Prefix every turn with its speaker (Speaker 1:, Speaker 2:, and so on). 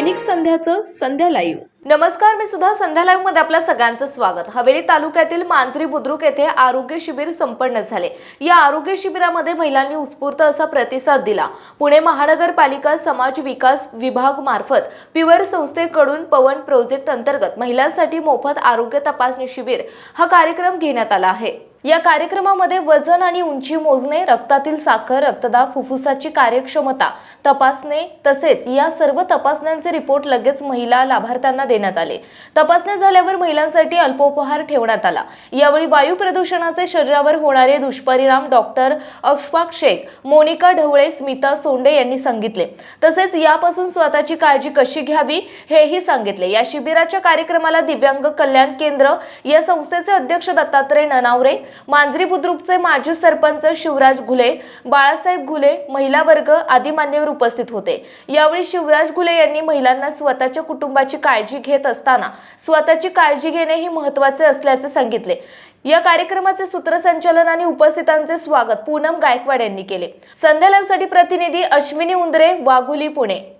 Speaker 1: दैनिक संध्याचं संध्या live.
Speaker 2: नमस्कार मी सुद्धा संध्या लाईव्हमध्ये आपल्या सगळ्यांचं स्वागत. हवेली तालुक्यातील मांजरी बुद्रुक येथे आरोग्य शिबिर संपन्न झाले. या आरोग्य शिबिरामध्ये महिलांनी उत्स्फूर्त असा प्रतिसाद दिला. पुणे महानगरपालिका समाज विकास विभाग मार्फत पिवर संस्थेकडून पवन प्रोजेक्ट अंतर्गत महिलांसाठी मोफत आरोग्य तपासणी शिबिर हा कार्यक्रम घेण्यात आला आहे. या कार्यक्रमामध्ये वजन आणि उंची मोजणे रक्तातील साखर रक्तदाब फुफ्फुसाची कार्यक्षमता तपासणे तसेच या सर्व तपासण्यांचे रिपोर्ट लगेच महिला लाभार्थ्यांना देण्यात आले. तपासण्या झाल्यावर महिलांसाठी अल्पोपहार ठेवण्यात आला. यावेळी वायू प्रदूषणाचे शरीरावर होणारे दुष्परिणाम डॉक्टर अशफाक शेख मोनिका ढवळे स्मिता सोंडे यांनी सांगितले. तसेच यापासून स्वतःची काळजी कशी घ्यावी हेही सांगितले. या शिबिराच्या कार्यक्रमाला दिव्यांग कल्याण केंद्र या संस्थेचे अध्यक्ष दत्तात्रय ननावरे मांजरी बुद्रुकचे माजी सरपंच शिवराज घुले बाळासाहेब घुले महिला वर्ग आदी मान्यवर उपस्थित होते. यावेळी शिवराज घुले यांनी महिलांना स्वतःच्या कुटुंबाची काळजी घेत असताना स्वतःची काळजी घेणे हे महत्त्वाचे असल्याचे सांगितले. या कार्यक्रमाचे सूत्रसंचालन आणि उपस्थितांचे स्वागत पूनम गायकवाड यांनी केले. संध्या लाईव्हसाठी प्रतिनिधी अश्विनी उंदरे वाघोली पुणे.